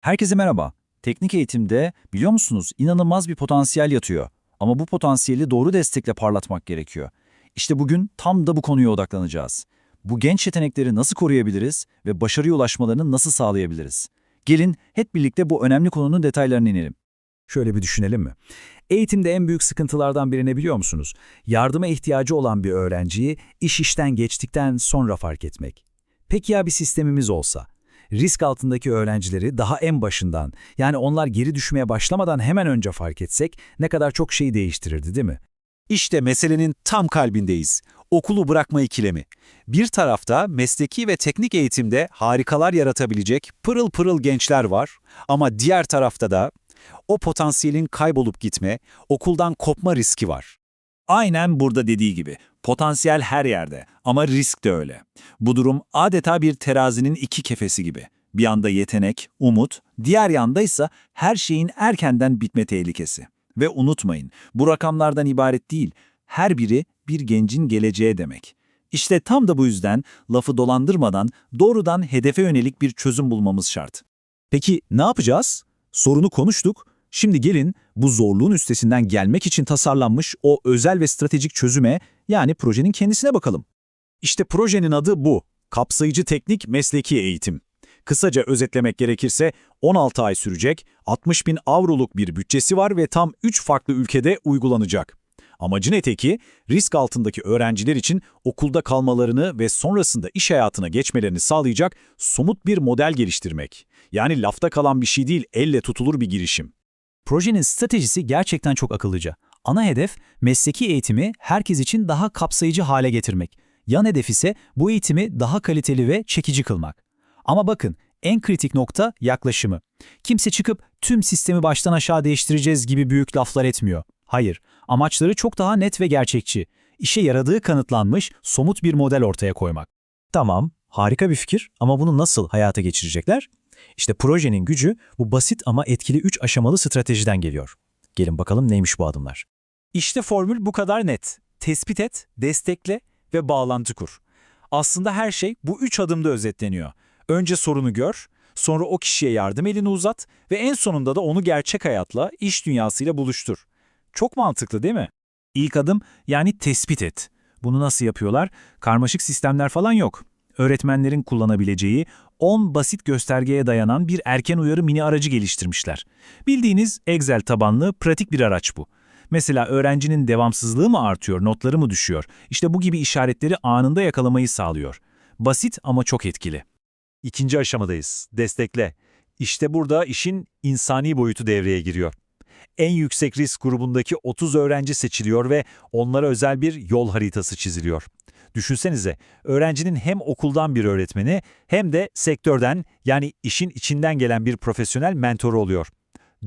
Herkese merhaba. Teknik eğitimde biliyor musunuz inanılmaz bir potansiyel yatıyor. Ama bu potansiyeli doğru destekle parlatmak gerekiyor. İşte bugün tam da bu konuya odaklanacağız. Bu genç yetenekleri nasıl koruyabiliriz ve başarıya ulaşmalarını nasıl sağlayabiliriz? Gelin hep birlikte bu önemli konunun detaylarına inelim. Şöyle bir düşünelim mi? Eğitimde en büyük sıkıntılardan birini biliyor musunuz? Yardıma ihtiyacı olan bir öğrenciyi iş işten geçtikten sonra fark etmek. Peki ya bir sistemimiz olsa? Risk altındaki öğrencileri daha en başından, yani onlar geri düşmeye başlamadan hemen önce fark etsek ne kadar çok şeyi değiştirirdi değil mi? İşte meselenin tam kalbindeyiz. Okulu bırakma ikilemi. Bir tarafta mesleki ve teknik eğitimde harikalar yaratabilecek pırıl pırıl gençler var ama diğer tarafta da o potansiyelin kaybolup gitme, okuldan kopma riski var. Aynen burada dediği gibi. Potansiyel her yerde ama risk de öyle. Bu durum adeta bir terazinin iki kefesi gibi. Bir yanda yetenek, umut, diğer yanda ise her şeyin erkenden bitme tehlikesi. Ve unutmayın, bu rakamlardan ibaret değil, her biri bir gencin geleceği demek. İşte tam da bu yüzden lafı dolandırmadan doğrudan hedefe yönelik bir çözüm bulmamız şart. Peki ne yapacağız? Sorunu konuştuk. Şimdi gelin bu zorluğun üstesinden gelmek için tasarlanmış o özel ve stratejik çözüme yani projenin kendisine bakalım. İşte projenin adı bu. Kapsayıcı Teknik Mesleki Eğitim. Kısaca özetlemek gerekirse 16 ay sürecek, 60 bin avroluk bir bütçesi var ve tam 3 farklı ülkede uygulanacak. Amacı ne teki? Risk altındaki öğrenciler için okulda kalmalarını ve sonrasında iş hayatına geçmelerini sağlayacak somut bir model geliştirmek. Yani lafta kalan bir şey değil, elle tutulur bir girişim. Projenin stratejisi gerçekten çok akıllıca. Ana hedef mesleki eğitimi herkes için daha kapsayıcı hale getirmek. Yan hedef ise bu eğitimi daha kaliteli ve çekici kılmak. Ama bakın en kritik nokta yaklaşımı. Kimse çıkıp tüm sistemi baştan aşağı değiştireceğiz gibi büyük laflar etmiyor. Hayır, amaçları çok daha net ve gerçekçi. İşe yaradığı kanıtlanmış somut bir model ortaya koymak. Tamam, harika bir fikir ama bunu nasıl hayata geçirecekler? İşte projenin gücü bu basit ama etkili 3 aşamalı stratejiden geliyor. Gelin bakalım neymiş bu adımlar. İşte formül bu kadar net. Tespit et, destekle ve bağlantı kur. Aslında her şey bu üç adımda özetleniyor. Önce sorunu gör, sonra o kişiye yardım elini uzat ve en sonunda da onu gerçek hayatla, iş dünyasıyla buluştur. Çok mantıklı değil mi? İlk adım yani tespit et. Bunu nasıl yapıyorlar? Karmaşık sistemler falan yok. Öğretmenlerin kullanabileceği 10 basit göstergeye dayanan bir erken uyarı mini aracı geliştirmişler. Bildiğiniz Excel tabanlı pratik bir araç bu. Mesela öğrencinin devamsızlığı mı artıyor, notları mı düşüyor? İşte bu gibi işaretleri anında yakalamayı sağlıyor. Basit ama çok etkili. İkinci aşamadayız. Destekle. İşte burada işin insani boyutu devreye giriyor. En yüksek risk grubundaki 30 öğrenci seçiliyor ve onlara özel bir yol haritası çiziliyor. Düşünsenize, öğrencinin hem okuldan bir öğretmeni hem de sektörden yani işin içinden gelen bir profesyonel mentoru oluyor.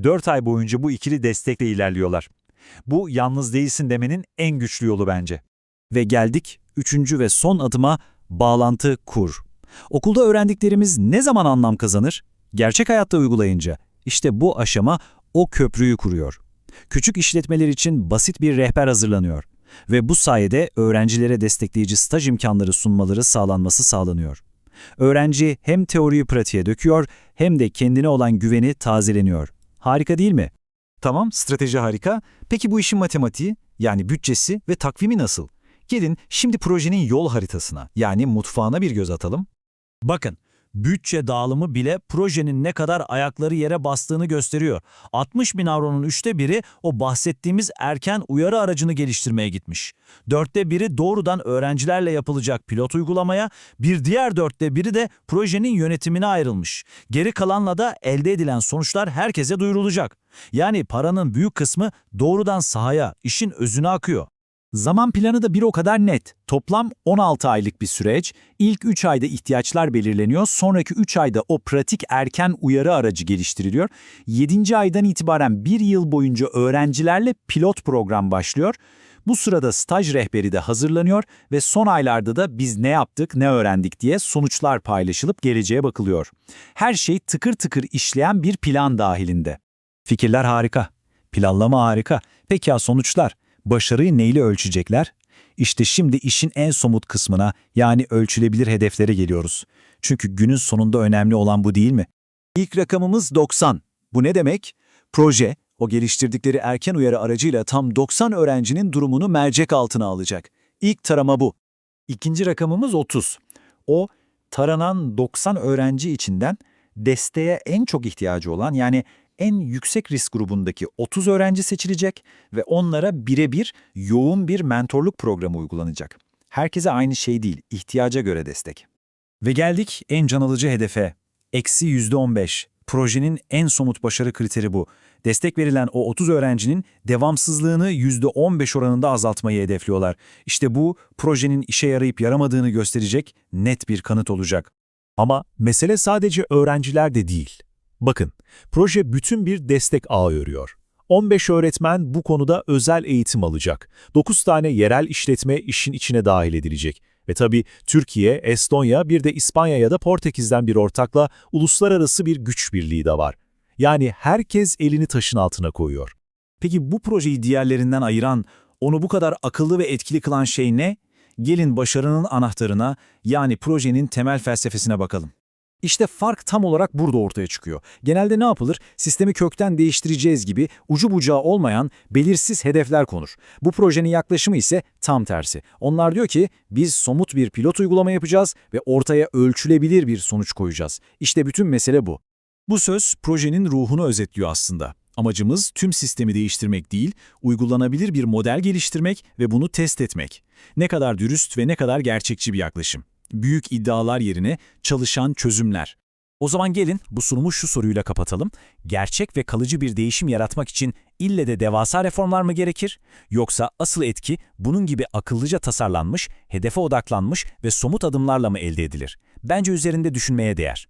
4 ay boyunca bu ikili destekle ilerliyorlar. Bu yalnız değilsin demenin en güçlü yolu bence. Ve geldik üçüncü ve son adıma bağlantı kur. Okulda öğrendiklerimiz ne zaman anlam kazanır? Gerçek hayatta uygulayınca. İşte bu aşama o köprüyü kuruyor. Küçük işletmeler için basit bir rehber hazırlanıyor. Ve bu sayede öğrencilere destekleyici staj imkanları sunmaları sağlanması sağlanıyor. Öğrenci hem teoriyi pratiğe döküyor hem de kendine olan güveni tazeleniyor. Harika değil mi? Tamam, strateji harika. Peki bu işin matematiği, yani bütçesi ve takvimi nasıl? Gelin şimdi projenin yol haritasına, yani mutfağına bir göz atalım. Bakın, bütçe dağılımı bile projenin ne kadar ayakları yere bastığını gösteriyor. 60 bin avronun üçte biri o bahsettiğimiz erken uyarı aracını geliştirmeye gitmiş. Dörtte biri doğrudan öğrencilerle yapılacak pilot uygulamaya, bir diğer dörtte biri de projenin yönetimine ayrılmış. Geri kalanla da elde edilen sonuçlar herkese duyurulacak. Yani paranın büyük kısmı doğrudan sahaya, işin özüne akıyor. Zaman planı da bir o kadar net. Toplam 16 aylık bir süreç. İlk 3 ayda ihtiyaçlar belirleniyor. Sonraki 3 ayda o pratik erken uyarı aracı geliştiriliyor. 7. aydan itibaren 1 yıl boyunca öğrencilerle pilot program başlıyor. Bu sırada staj rehberi de hazırlanıyor ve son aylarda da biz ne yaptık, ne öğrendik diye sonuçlar paylaşılıp geleceğe bakılıyor. Her şey tıkır tıkır işleyen bir plan dahilinde. Fikirler harika, planlama harika. Peki ya sonuçlar? Başarıyı neyle ölçecekler? İşte şimdi işin en somut kısmına yani ölçülebilir hedeflere geliyoruz. Çünkü günün sonunda önemli olan bu değil mi? İlk rakamımız 90. Bu ne demek? Proje, o geliştirdikleri erken uyarı aracıyla tam 90 öğrencinin durumunu mercek altına alacak. İlk tarama bu. İkinci rakamımız 30. O taranan 90 öğrenci içinden desteğe en çok ihtiyacı olan yani en yüksek risk grubundaki 30 öğrenci seçilecek ve onlara birebir yoğun bir mentorluk programı uygulanacak. Herkese aynı şey değil, ihtiyaca göre destek. Ve geldik en can alıcı hedefe. Eksi %15. Projenin en somut başarı kriteri bu. Destek verilen o 30 öğrencinin devamsızlığını %15 oranında azaltmayı hedefliyorlar. İşte bu projenin işe yarayıp yaramadığını gösterecek net bir kanıt olacak. Ama mesele sadece öğrenciler de değil. Bakın, proje bütün bir destek ağı örüyor. 15 öğretmen bu konuda özel eğitim alacak. 9 tane yerel işletme işin içine dahil edilecek. Ve tabii Türkiye, Estonya, bir de İspanya ya da Portekiz'den bir ortakla uluslararası bir güç birliği de var. Yani herkes elini taşın altına koyuyor. Peki bu projeyi diğerlerinden ayıran, onu bu kadar akıllı ve etkili kılan şey ne? Gelin başarının anahtarına, yani projenin temel felsefesine bakalım. İşte fark tam olarak burada ortaya çıkıyor. Genelde ne yapılır? Sistemi kökten değiştireceğiz gibi ucu bucağı olmayan belirsiz hedefler konur. Bu projenin yaklaşımı ise tam tersi. Onlar diyor ki biz somut bir pilot uygulama yapacağız ve ortaya ölçülebilir bir sonuç koyacağız. İşte bütün mesele bu. Bu söz projenin ruhunu özetliyor aslında. Amacımız tüm sistemi değiştirmek değil, uygulanabilir bir model geliştirmek ve bunu test etmek. Ne kadar dürüst ve ne kadar gerçekçi bir yaklaşım. Büyük iddialar yerine çalışan çözümler. O zaman gelin bu sunumu şu soruyla kapatalım. Gerçek ve kalıcı bir değişim yaratmak için ille de devasa reformlar mı gerekir? Yoksa asıl etki bunun gibi akıllıca tasarlanmış, hedefe odaklanmış ve somut adımlarla mı elde edilir? Bence üzerinde düşünmeye değer.